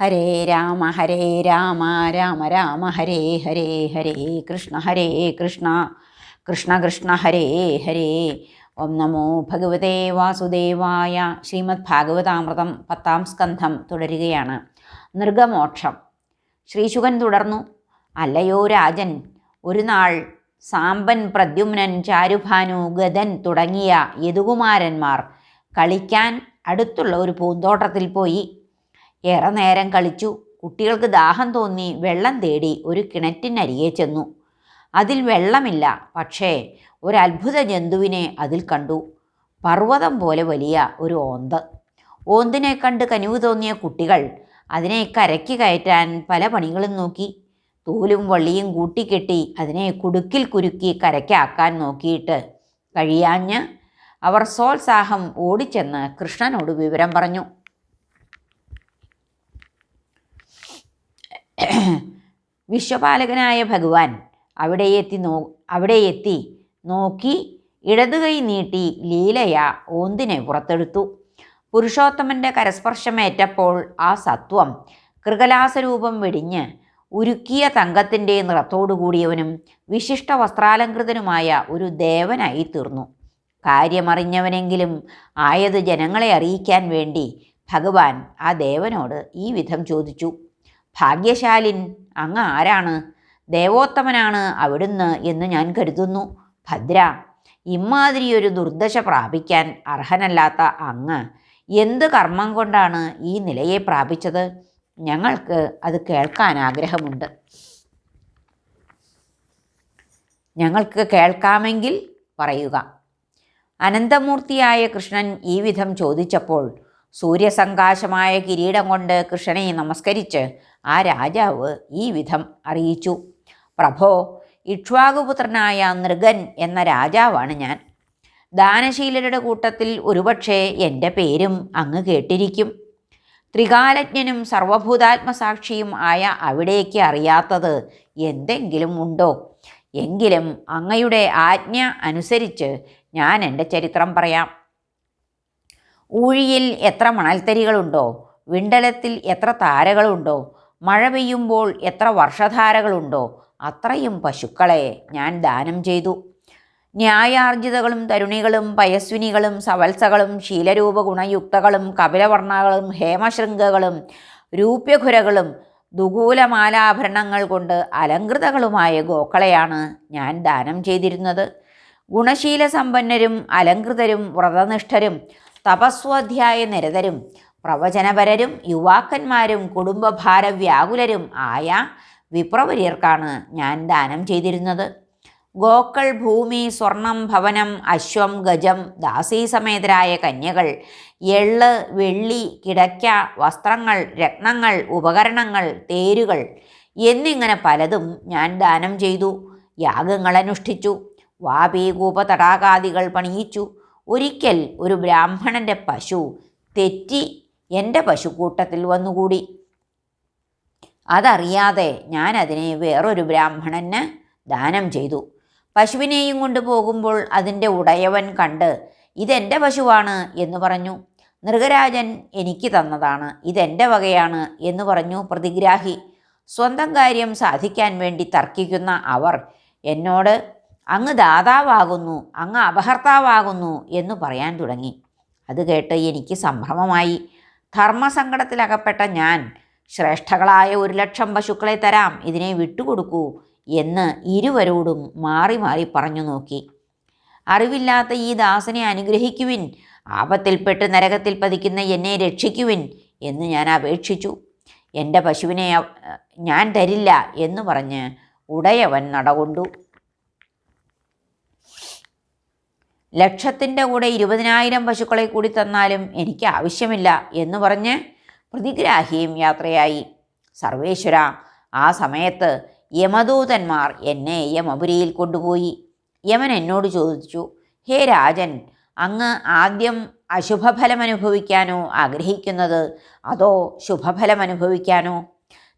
ഹരേ രാമ ഹരേ രാമ രാമ രാമ ഹരേ ഹരേ ഹരേ കൃഷ്ണ ഹരേ കൃഷ്ണ. കൃഷ്ണ കൃഷ്ണ ഹരേ ഹരേ. ഓം നമോ ഭഗവതേ വാസുദേവായ ശ്രീമദ് ഭാഗവതാമൃതം പത്താം സ്കന്ധം തുടരുകയാണ്. നൃഗമോക്ഷം ശ്രീശുകൻ തുടർന്നു. അല്ലയോ രാജൻ ഒരു നാൾ സാമ്പൻ പ്രദ്യുമ്നൻ ചാരുഭാനു ഗതൻ തുടങ്ങിയ യദുകുമാരന്മാർ കളിക്കാൻ അടുത്തുള്ള ഒരു പൂന്തോട്ടത്തിൽ പോയി. ഏറെ നേരം കളിച്ചു. കുട്ടികൾക്ക് ദാഹം തോന്നി വെള്ളം തേടി ഒരു കിണറ്റിനരികെ ചെന്നു. അതിൽ വെള്ളമില്ല പക്ഷേ ഒരത്ഭുത ജന്തുവിനെ അതിൽ കണ്ടു. പർവതം പോലെ വലിയ ഒരു ഓന്ത്. ഓന്തിനെ കണ്ട് കനിവ് തോന്നിയ കുട്ടികൾ അതിനെ കരയ്ക്ക് കയറ്റാൻ പല പണികളും നോക്കി. തൂലും വള്ളിയും കൂട്ടിക്കെട്ടി അതിനെ കുടുക്കിൽ കുരുക്കി കരയ്ക്കാക്കാൻ നോക്കിയിട്ട് കഴിയാഞ്ഞ് അവർ സോത്സാഹം ഓടിച്ചെന്ന് കൃഷ്ണനോട് വിവരം പറഞ്ഞു. വിശ്വപാലകനായ ഭഗവാൻ അവിടെ എത്തി നോ അവിടെ എത്തി നോക്കി ഇടതു കൈ നീട്ടി ലീലയ ഓന്തിനെ പുറത്തെടുത്തു. പുരുഷോത്തമന്റെ കരസ്പർശമേറ്റപ്പോൾ ആ സത്വം കൃകലാസരൂപം വെടിഞ്ഞ് ഉരുക്കിയ തങ്കത്തിന്റെ നിറത്തോടുകൂടിയവനും വിശിഷ്ട വസ്ത്രാലങ്കൃതനുമായ ഒരു ദേവനായി തീർന്നു. കാര്യമറിഞ്ഞവനെങ്കിലും ആയത് ജനങ്ങളെ അറിയിക്കാൻ വേണ്ടി ഭഗവാൻ ആ ദേവനോട് ഈ വിധം ചോദിച്ചു. ഭാഗ്യശാലിൻ അങ്ങ് ആരാണ്? ദേവോത്തമനാണ് അവിടുന്ന് എന്ന് ഞാൻ കരുതുന്നു. ഭദ്ര ഇമാതിരിയൊരു ദുർദശ പ്രാപിക്കാൻ അർഹനല്ലാത്ത അങ്ങ് എന്ത് കർമ്മം കൊണ്ടാണ് ഈ നിലയെ പ്രാപിച്ചത്? ഞങ്ങൾക്ക് അത് കേൾക്കാൻ ആഗ്രഹമുണ്ട്. ഞങ്ങൾക്ക് കേൾക്കാമെങ്കിൽ പറയുക. അനന്തമൂർത്തിയായ കൃഷ്ണൻ ഈ വിധം ചോദിച്ചപ്പോൾ സൂര്യസങ്കാശമായ കിരീടം കൊണ്ട് കൃഷ്ണനെ നമസ്കരിച്ച് ആ രാജാവ് ഈ വിധം അറിയിച്ചു. പ്രഭോ ഇക്ഷ്വാകുപുത്രനായ നൃഗൻ എന്ന രാജാവാണ് ഞാൻ. ദാനശീലരുടെ കൂട്ടത്തിൽ ഒരുപക്ഷേ എന്റെ പേരും അങ്ങ് കേട്ടിരിക്കും. ത്രികാലജ്ഞനും സർവഭൂതാത്മസാക്ഷിയും ആയ അവിടേക്ക് അറിയാത്തത് എന്തെങ്കിലും ഉണ്ടോ? എങ്കിലും അങ്ങയുടെ ആജ്ഞ അനുസരിച്ച് ഞാൻ എന്റെ ചരിത്രം പറയാം. ഊഴിയിൽ എത്ര മണൽത്തരികളുണ്ടോ? വിണ്ടലത്തിൽ എത്ര താരകളുണ്ടോ? മഴ പെയ്യുമ്പോൾ എത്ര വർഷധാരകളുണ്ടോ? അത്രയും പശുക്കളെ ഞാൻ ദാനം ചെയ്തു. ന്യായാർജിതകളും തരുണികളും പയസ്വിനികളും സവത്സകളും ശീലരൂപ ഗുണയുക്തകളും കപിലവർണകളും ഹേമശൃംഗകളും രൂപ്യഘുരകളും ദുകൂലമാലാഭരണങ്ങൾ കൊണ്ട് അലങ്കൃതകളുമായ ഗോക്കളെയാണ് ഞാൻ ദാനം ചെയ്തിരുന്നത്. ഗുണശീല സമ്പന്നരും അലങ്കൃതരും വ്രതനിഷ്ഠരും തപസ്വാധ്യായ നിരതരും പ്രവചനപരരും യുവാക്കന്മാരും കുടുംബഭാരവ്യാകുലരും ആയ വിപ്രവര്യർക്കാണ് ഞാൻ ദാനം ചെയ്തിരുന്നത്. ഗോക്കൾ ഭൂമി സ്വർണം ഭവനം അശ്വം ഗജം ദാസീസമേതരായ കന്യകൾ എള്ള് വെള്ളി കിടക്ക വസ്ത്രങ്ങൾ രത്നങ്ങൾ ഉപകരണങ്ങൾ തേരുകൾ എന്നിങ്ങനെ പലതും ഞാൻ ദാനം ചെയ്തു യാഗങ്ങൾ അനുഷ്ഠിച്ചു വാപീകൂപ തടാകാദികൾ പണിയിച്ചു. ഒരിക്കൽ ഒരു ബ്രാഹ്മണന്റെ പശു തെറ്റി എന്റെ പശുക്കൂട്ടത്തിൽ വന്നുകൂടി. അതറിയാതെ ഞാൻ അതിനെ വേറൊരു ബ്രാഹ്മണന് ദാനം ചെയ്തു. പശുവിനെയും കൊണ്ടുപോകുമ്പോൾ അതിന്റെ ഉടയവൻ കണ്ട് ഇതെന്റെ പശുവാണ് എന്ന് പറഞ്ഞു. മൃഗരാജൻ എനിക്ക് തന്നതാണ് ഇതെന്റെ വകയാണ് എന്ന് പറഞ്ഞു പ്രതിഗ്രാഹി. സ്വന്തം കാര്യം സാധിക്കാൻ വേണ്ടി തർക്കിക്കുന്ന അവർ എന്നോട് അങ്ങ് ദാതാവാകുന്നു അങ്ങ് അപഹർത്താവാകുന്നു എന്ന് പറയാൻ തുടങ്ങി. അത് കേട്ട് എനിക്ക് സംഭ്രമമായി. ധർമ്മസങ്കടത്തിലകപ്പെട്ട ഞാൻ ശ്രേഷ്ഠകളായ ഒരു ലക്ഷം പശുക്കളെ തരാം ഇതിനെ വിട്ടുകൊടുക്കൂ എന്ന് ഇരുവരോടും മാറി മാറി പറഞ്ഞു നോക്കി. അറിവില്ലാത്ത ഈ ദാസനെ അനുഗ്രഹിക്കുവിൻ ആപത്തിൽപ്പെട്ട് നരകത്തിൽ പതിക്കുന്ന എന്നെ രക്ഷിക്കുവിൻ എന്ന് ഞാൻ അപേക്ഷിച്ചു. എന്റെ പശുവിനെ ഞാൻ തരില്ല എന്ന് പറഞ്ഞ് ഉടയവൻ നടകൊണ്ടു. ലക്ഷത്തിന്റെ കൂടെ ഇരുപതിനായിരം പശുക്കളെ കൂടി തന്നാലും എനിക്ക് ആവശ്യമില്ല എന്ന് പറഞ്ഞ് പ്രതിഗ്രാഹിയും യാത്രയായി. സർവേശ്വര ആ സമയത്ത് യമദൂതന്മാർ എന്നെ യമപുരിയിൽ കൊണ്ടുപോയി. യമൻ എന്നോട് ചോദിച്ചു ഹേ രാജൻ അങ്ങ് ആദ്യം അശുഭഫലം അനുഭവിക്കാനോ ആഗ്രഹിക്കുന്നത് അതോ ശുഭഫലം അനുഭവിക്കാനോ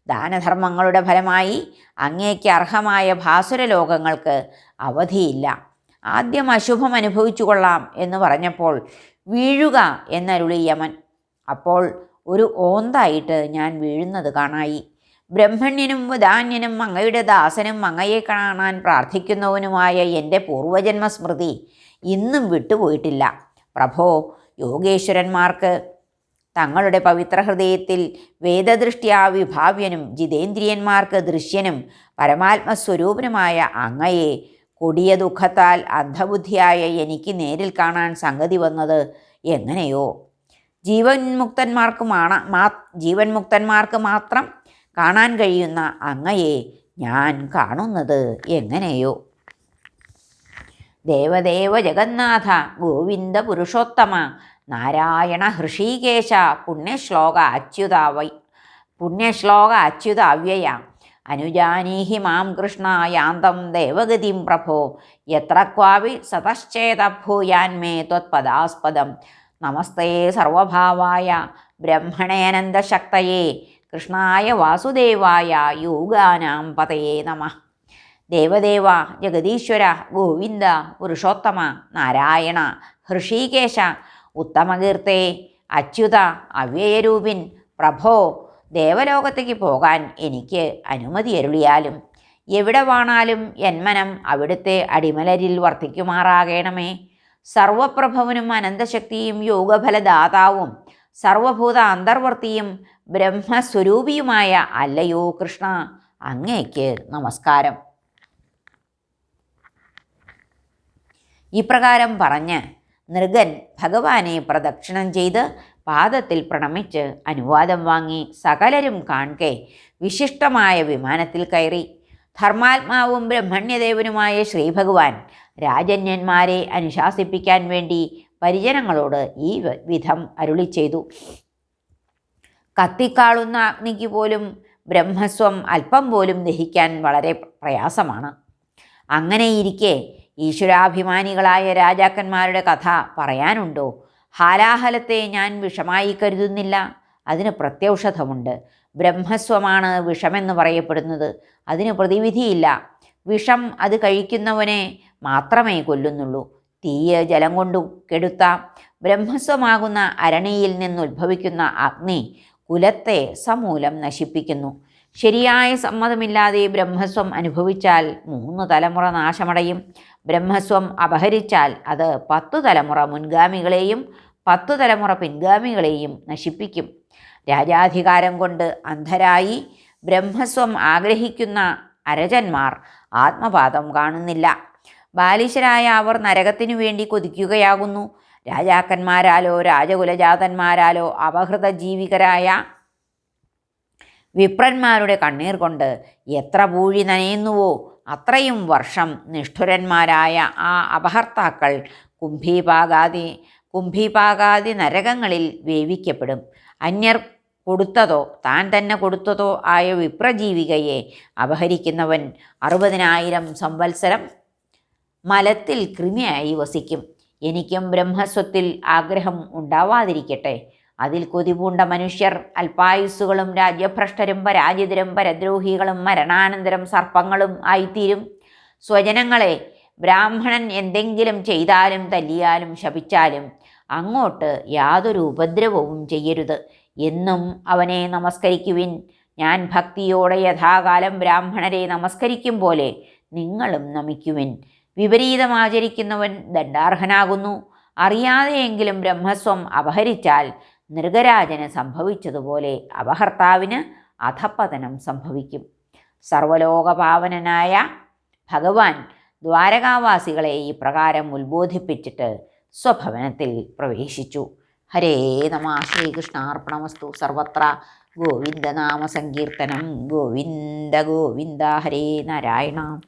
ദാനധർമ്മങ്ങളുടെ ഫലമായി അങ്ങേക്ക് അർഹമായ ഭാസുര ലോകങ്ങൾക്ക് അവധിയില്ല. ആദ്യം അശുഭം അനുഭവിച്ചു കൊള്ളാം എന്ന് പറഞ്ഞപ്പോൾ വീഴുക എന്നരുളി യമൻ അപ്പോൾ ഒരു ഓന്തായിട്ട് ഞാൻ വീഴുന്നത് കാണായി. ബ്രഹ്മണ്യനും വദാന്യനും അങ്ങയുടെ ദാസനും അങ്ങയെ കാണാൻ പ്രാർത്ഥിക്കുന്നവനുമായ എന്റെ പൂർവജന്മ സ്മൃതി ഇന്നും വിട്ടുപോയിട്ടില്ല. പ്രഭോ യോഗേശ്വരന്മാർക്ക് തങ്ങളുടെ പവിത്ര ഹൃദയത്തിൽ വേദദൃഷ്ട്യാ വിഭാവ്യനും ജിതേന്ദ്രിയന്മാർക്ക് ദൃശ്യനും പരമാത്മസ്വരൂപനുമായ അങ്ങയെ കൊടിയ ദുഃഖത്താൽ അന്ധബുദ്ധിയായ എനിക്ക് നേരിൽ കാണാൻ സംഗതി വന്നത് എങ്ങനെയോ? ജീവൻ മുക്തന്മാർക്ക് മാ ജീവൻ മുക്തന്മാർക്ക് മാത്രം കാണാൻ കഴിയുന്ന അങ്ങയെ ഞാൻ കാണുന്നത് എങ്ങനെയോ? ദേവദേവ ജഗന്നാഥ ഗോവിന്ദ പുരുഷോത്തമ നാരായണ ഹൃഷീകേശ പുണ്യശ്ലോക അച്യുതാവ പുണ്യശ്ലോക അച്യുത അവ്യയ അനുജാനീഹി മാം കൃഷ്ണ യാന്തം ദേവഗതിം പ്രഭോ. എത്ര ക്വാവി സതശ്ചേത ത്വത്പദാസ്പദം. നമസ്തേ സർവഭാവായ ബ്രഹ്മണേനന്ദശക്തയേ. കൃഷ്ണായ വാസുദേവായ യോഗാനാം പതയേ നമ. ദേവദേവ ജഗദീശ്വര ഗോവിന്ദ പുരുഷോത്തമ നാരായണ ഹൃഷീകേശ ഉത്തമകീർത്തേ അച്യുത അവ്യയരൂപിൻ പ്രഭോ ദേവലോകത്തേക്ക് പോകാൻ എനിക്ക് അനുമതി അരുളിയാലും എവിടെ വാണാലും എന്മനം അവിടുത്തെ അടിമലരിൽ വർദ്ധിക്കുമാറാകണമേ സർവപ്രഭവനും അനന്തശക്തിയും യോഗഫലദാതാവും സർവഭൂത അന്തർവർത്തിയും ബ്രഹ്മസ്വരൂപിയുമായ അല്ലയോ കൃഷ്ണ അങ്ങേക്ക് നമസ്കാരം. ഇപ്രകാരം പറഞ്ഞ് നൃഗൻ ഭഗവാനെ പ്രദക്ഷിണം ചെയ്ത് പാദത്തിൽ പ്രണമിച്ച് അനുവാദം വാങ്ങി സകലരും കാണെ വിശിഷ്ടമായ വിമാനത്തിൽ കയറി. ധർമാത്മാവും ബ്രഹ്മണ്യദേവനുമായ ശ്രീഭഗവാൻ രാജന്യന്മാരെ അനുശാസിപ്പിക്കാൻ വേണ്ടി പരിജനങ്ങളോട് ഈ വിധം അരുളി ചെയ്തു. കത്തിക്കാളുന്ന അഗ്നിക്ക് പോലും ബ്രഹ്മസ്വം അല്പം പോലും ദഹിക്കാൻ വളരെ പ്രയാസമാണ്. അങ്ങനെയിരിക്കെ ഈശ്വരാഭിമാനികളായ രാജാക്കന്മാരുടെ കഥ പറയാനുണ്ടോ? ഹാലാഹലത്തെ ഞാൻ വിഷമായി കരുതുന്നില്ല. അതിന് പ്രത്യൗഷധമുണ്ട്. ബ്രഹ്മസ്വമാണ് വിഷമെന്ന് പറയപ്പെടുന്നത്. അതിന് പ്രതിവിധിയില്ല. വിഷം അത് കഴിക്കുന്നവനെ മാത്രമേ കൊല്ലുന്നുള്ളൂ. തീയ ജലം കൊണ്ടു കെടുത്ത. ബ്രഹ്മസ്വമാകുന്ന അരണിയിൽ നിന്നുദ്ഭവിക്കുന്ന അഗ്നി കുലത്തെ സമൂലം നശിപ്പിക്കുന്നു. ശരിയായ സമ്മതമില്ലാതെ ബ്രഹ്മസ്വം അനുഭവിച്ചാൽ മൂന്ന് തലമുറ നാശമടയും. ബ്രഹ്മസ്വം അപഹരിച്ചാൽ അത് പത്തു തലമുറ മുൻഗാമികളെയും പത്തു തലമുറ പിൻഗാമികളെയും നശിപ്പിക്കും. രാജാധികാരം കൊണ്ട് അന്ധരായി ബ്രഹ്മസ്വം ആഗ്രഹിക്കുന്ന അരജന്മാർ ആത്മപാദം കാണുന്നില്ല. ബാലിശരായ അവർ നരകത്തിനു വേണ്ടി കൊതിക്കുകയാകുന്നു. രാജാക്കന്മാരാലോ രാജകുലജാതന്മാരാലോ അപഹൃത ജീവികരായ വിപ്രന്മാരുടെ കണ്ണീർ കൊണ്ട് എത്ര പൂഴി നനയുന്നുവോ അത്രയും വർഷം നിഷ്ഠുരന്മാരായ ആ അപഹർത്താക്കൾ കുംഭീപാകാതി കുംഭീപാകാതി നരകങ്ങളിൽ വേവിക്കപ്പെടും. അന്യർ കൊടുത്തതോ താൻ തന്നെ കൊടുത്തതോ ആയ വിപ്രജീവികയെ അപഹരിക്കുന്നവൻ അറുപതിനായിരം സംവത്സരം മലത്തിൽ കൃമിയായി വസിക്കും. എനിക്കും ബ്രഹ്മസ്വത്തിൽ ആഗ്രഹം ഉണ്ടാവാതിരിക്കട്ടെ. അതിൽ കൊതിപൂണ്ട മനുഷ്യർ അല്പായുസ്സുകളും രാജ്യഭ്രഷ്ടരും പരാജിതരും പരദ്രോഹികളും മരണാനന്തരം സർപ്പങ്ങളും ആയിത്തീരും. സ്വജനങ്ങളെ ബ്രാഹ്മണൻ എന്തെങ്കിലും ചെയ്താലും തല്ലിയാലും ശപിച്ചാലും അങ്ങോട്ട് യാതൊരു ഉപദ്രവവും ചെയ്യരുത്. എന്നും അവനെ നമസ്കരിക്കുവിൻ. ഞാൻ ഭക്തിയോടെ യഥാകാലം ബ്രാഹ്മണരെ നമസ്കരിക്കും പോലെ നിങ്ങളും നമിക്കുവിൻ. വിപരീതമാചരിക്കുന്നവൻ ദണ്ഡാർഹനാകുന്നു. അറിയാതെയെങ്കിലും ബ്രഹ്മസ്വം അപഹരിച്ചാൽ നൃഗരാജന് സംഭവിച്ചതുപോലെ അപഹർത്താവിന് അധപ്പതനം സംഭവിക്കും. സർവലോകപാവനനായ ഭഗവാൻ ദ്വാരകാവാസികളെ ഈ പ്രകാരം ഉത്ബോധിപ്പിച്ചിട്ട് സ്വഭവനത്തിൽ പ്രവേശിച്ചു. ഹരേ നമ. ശ്രീകൃഷ്ണാർപ്പണമസ്തു. സർവത്ര ഗോവിന്ദനാമ സങ്കീർത്തനം ഗോവിന്ദ ഗോവിന്ദ. ഹരേ നാരായണ.